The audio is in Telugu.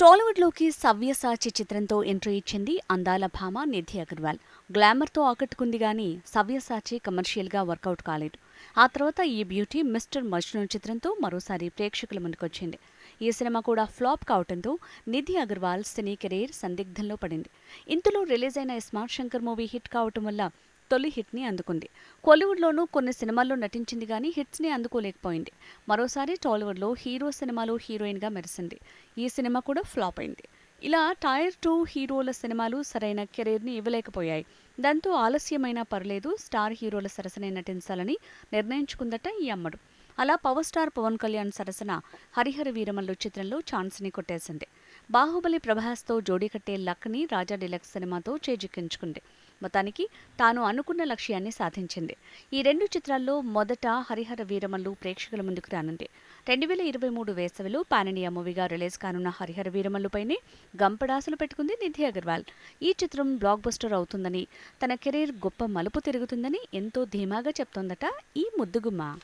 టాలీవుడ్లోకి సవ్యసాచి చిత్రంతో ఎంట్రీ ఇచ్చింది అందాల భామ నిధి అగర్వాల్. గ్లామర్తో ఆకట్టుకుంది గానీ సవ్యసాచి కమర్షియల్గా వర్కౌట్ కాలేదు. ఆ తర్వాత ఈ బ్యూటీ మిస్టర్ మజ్ను చిత్రంతో మరోసారి ప్రేక్షకుల ముందుకొచ్చింది. ఈ సినిమా కూడా ఫ్లాప్ కావడంతో నిధి అగర్వాల్ సినీ కెరీర్ సందిగ్ధంలో పడింది. ఇంతలో రిలీజ్ అయిన స్మార్ట్ శంకర్ మూవీ హిట్ కావటం వల్ల తొలి హిట్ని అందుకుంది. కోలీవుడ్లోనూ కొన్ని సినిమాల్లో నటించింది కానీ హిట్స్ని అందుకోలేకపోయింది. మరోసారి టాలీవుడ్లో హీరో సినిమాలో హీరోయిన్గా మెరిసింది. ఈ సినిమా కూడా ఫ్లాప్ అయింది. ఇలా టైర్ టూ హీరోల సినిమాలు సరైన కెరీర్ని ఇవ్వలేకపోయాయి. దాంతో ఆలస్యమైనా పర్లేదు స్టార్ హీరోల సరసనే నటించాలని నిర్ణయించుకుందట ఈ అమ్మడు. అలా పవర్ స్టార్ పవన్ కళ్యాణ్ సరసన హరిహర వీరమల్లు చిత్రంలో ఛాన్స్ని కొట్టేసింది. బాహుబలి ప్రభాస్తో జోడీ కట్టే లక్ని రాజా డిలక్స్ సినిమాతో చేజిక్కించుకుంది. మొత్తానికి తాను అనుకున్న లక్ష్యాన్ని సాధించింది. ఈ రెండు చిత్రాల్లో మొదట హరిహర వీరమల్లు ప్రేక్షకుల ముందుకు రానుంది. రెండు వేల ఇరవై మూడు వేసవిలో పానినియా మూవీగా రిలీజ్ కానున్న హరిహర వీరమల్లుపైనే గంపడాసులు పెట్టుకుంది నిధి అగర్వాల్. ఈ చిత్రం బ్లాక్ బస్టర్ అవుతుందని తన కెరీర్ గొప్ప మలుపు తిరుగుతుందని ఎంతో ధీమాగా చెప్తోందట ఈ ముద్దుగుమ్మ.